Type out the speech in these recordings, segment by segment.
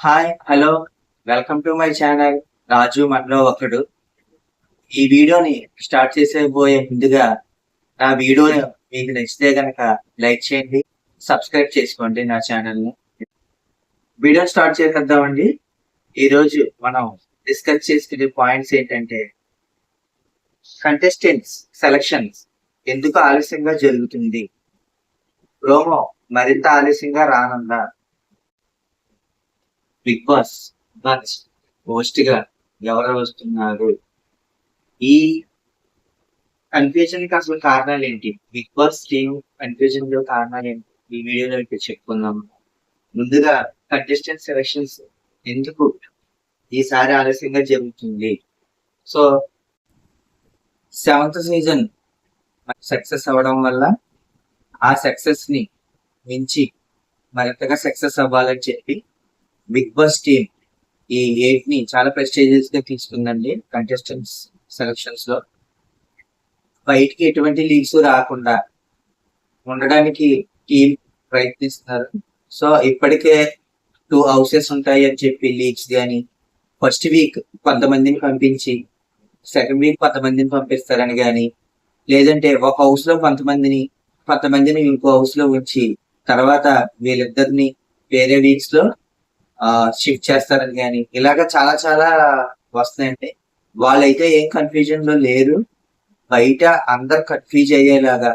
Hi hello welcome to my channel Raju మనలో ఒకడు ఈ వీడియోని స్టార్ట్ చేసేబోయే ముందుగా నా వీడియోని మీకు నచ్చితే కనుక లైక్ చేయండి సబ్స్క్రైబ్ చేసుకోండి నా ఛానల్ని వీడియో స్టార్ట్ చేసేద్దామండి. ఈరోజు మనం డిస్కస్ చేసుకునే పాయింట్స్ ఏంటంటే కంటెస్టెంట్స్ సెలక్షన్స్ ఎందుకు ఆలస్యంగా జరుగుతుంది? రోమో మరింత ఆలస్యంగా రానుందా? బిగ్ బాస్ బస్ హోస్ట్గా ఎవరు వస్తున్నారు ఈ కన్ఫ్యూజన్కి అసలు కారణాలు ఏంటి? బిగ్ బాస్ టీమ్ కన్ఫ్యూజన్లో కారణాలు ఏంటి? ఈ వీడియోలో ఇప్పుడు చెప్పుకుందాం. ముందుగా కంటెస్టెంట్ సెలక్షన్స్ ఎందుకు ఈసారి ఆలస్యంగా జరుగుతుంది? సో సెవెంత్ సీజన్ సక్సెస్ అవ్వడం వల్ల ఆ సక్సెస్ని మించి మరింతగా సక్సెస్ అవ్వాలని చెప్పి బిగ్ బాస్ టీమ్ ఈ ఎయిట్ని చాలా ప్రెస్టేజియస్గా తీసుకుందండి కంటెస్టెంట్స్ సెలక్షన్స్లో. బయటికి ఎటువంటి లీగ్స్ రాకుండా ఉండడానికి టీం ప్రయత్నిస్తున్నారు. సో ఇప్పటికే టూ హౌసెస్ ఉంటాయి అని చెప్పి లీగ్స్ కానీ ఫస్ట్ వీక్ కొంతమందిని పంపించి సెకండ్ వీక్ కొంతమందిని పంపిస్తారని కానీ లేదంటే ఒక హౌస్లో కొంతమందిని కొంతమందిని ఇంకో హౌస్లో ఉంచి తర్వాత వీళ్ళిద్దరిని వేరే వీక్స్లో షిఫ్ట్ చేస్తారని కానీ ఇలాగ చాలా చాలా వస్తున్నాయండి వాళ్ళైతే ఏం కన్ఫ్యూజన్లో లేరు. బయట అందరు కన్ఫ్యూజ్ అయ్యేలాగా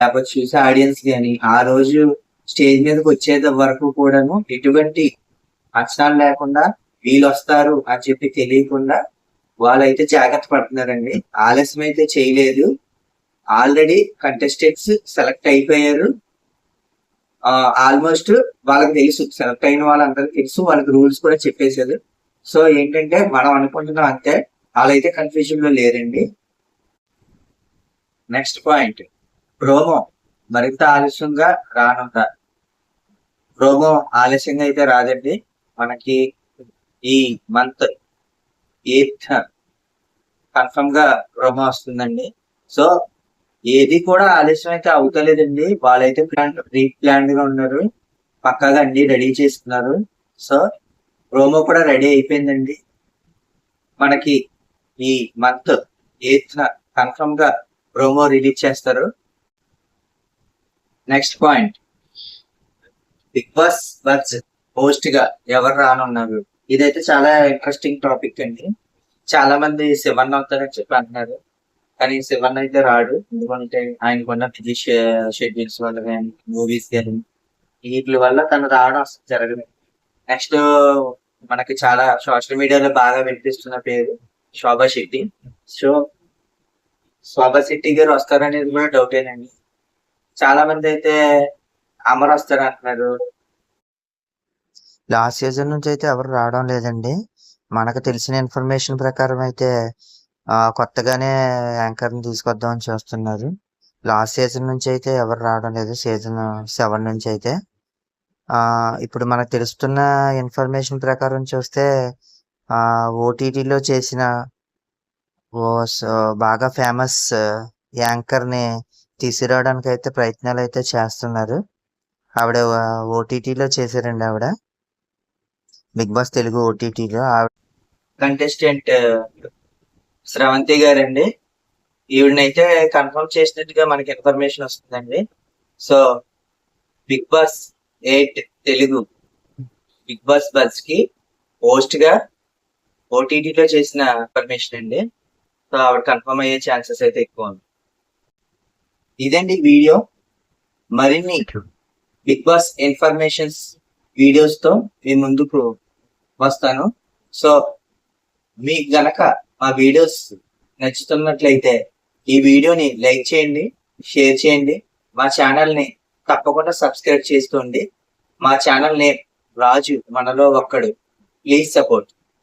లేకపోతే చూసే ఆడియన్స్ కానీ ఆ రోజు స్టేజ్ మీదకి వచ్చేది వరకు కూడాను ఎటువంటి అంచనాలు లేకుండా వీళ్ళు వస్తారు అని చెప్పి తెలియకుండా వాళ్ళైతే జాగ్రత్త పడుతున్నారండి. ఆలస్యం అయితే చేయలేదు. ఆల్రెడీ కంటెస్టెంట్స్ సెలెక్ట్ అయిపోయారు. ఆల్మోస్ట్ వాళ్ళకి తెలుసు. సెలెక్ట్ అయిన వాళ్ళందరికి తెలుసు. వాళ్ళకి రూల్స్ కూడా చెప్పేసేది సో ఏంటంటే మనం అనుకుంటున్నాం అంతే వాళ్ళైతే కన్ఫ్యూజన్లో లేరండి. నెక్స్ట్ పాయింట్ ప్రోమో మరింత ఆలస్యంగా రానుందా? ప్రోమో ఆలస్యంగా అయితే రాదండి. మనకి ఈ మంత్ ఎయిత్ కన్ఫర్మ్గా ప్రోమో వస్తుందండి. సో ఏది కూడా ఆలస్యం అయితే అవుతలేదండి. వాళ్ళైతే ప్లాన్ ప్రీ ప్లాన్గా ఉన్నారు. పక్కాగా అన్ని రెడీ చేసుకున్నారు సో ప్రోమో కూడా రెడీ అయిపోయిందండి. మనకి ఈ మంత్ ఎయిత్ కన్ఫర్మ్గా ప్రోమో రిలీజ్ చేస్తారు. Next point. బిగ్ బాస్ బర్జ్ హోస్ట్గా ఎవరు రానున్నారు? ఇదైతే చాలా ఇంట్రెస్టింగ్ టాపిక్ అండి. చాలా మంది శివన్ అవుతారని చెప్పి అంటున్నారు. కానీ శివన్ అయితే రాడు ఎందుకంటే ఆయనకున్న బిజీ షెడ్యూల్స్ వల్ల కానీ మూవీస్ కానీ వీటి వల్ల తను రావడం అసలు జరగదు నెక్స్ట్ మనకి చాలా సోషల్ మీడియాలో బాగా వినిపిస్తున్న పేరు శోభా శెట్టి. సో శోభా శెట్టి గారు వస్తారనేది కూడా డౌటేనండి చాలా మంది అయితే అమర్ వస్తారు అంటున్నారు. లాస్ట్ సీజన్ నుంచి అయితే ఎవరు రావడం లేదండి. మనకు తెలిసిన ఇన్ఫర్మేషన్ ప్రకారం అయితే కొత్తగానే యాంకర్ని తీసుకొద్దామని చూస్తున్నారు. లాస్ట్ సీజన్ నుంచి అయితే ఎవరు రావడం లేదు. సీజన్ సెవెన్ నుంచి అయితే ఇప్పుడు మనకు తెలుస్తున్న ఇన్ఫర్మేషన్ ప్రకారం చూస్తే ఓటీటీలో చేసిన ఓ బాగా ఫేమస్ యాంకర్ని తీసుకురావడానికి అయితే ప్రయత్నాలు అయితే చేస్తున్నారు. ఆవిడ ఓటీటీలో చేశారండి ఆవిడ. బిగ్ బాస్ తెలుగు ఓటీటీలో. కంటెస్టెంట్ శ్రవంతి గారండి. ఈవిడనైతే కన్ఫర్మ్ చేసినట్టుగా మనకి ఇన్ఫర్మేషన్ వస్తుందండి. So Bigg Boss eight Telugu Bigg Boss బస్కి హోస్ట్గా ఓటీటీలో చేసిన ఇన్ఫర్మేషన్ అండి. సో ఆవిడ కన్ఫర్మ్ అయ్యే ఛాన్సెస్ అయితే ఎక్కువ ఉంది ఇదండి వీడియో. మరిన్ని బిగ్ బాస్ ఇన్ఫర్మేషన్స్ వీడియోస్తో మీ ముందుకు వస్తాను. సో మీకు గనక మా వీడియోస్ నచ్చుతున్నట్లయితే ఈ వీడియోని లైక్ చేయండి షేర్ చేయండి. మా ఛానల్ని తప్పకుండా సబ్స్క్రైబ్ చేసుకోండి మా ఛానల్ నేమ్ రాజు మనలో ఒక్కడు. Please support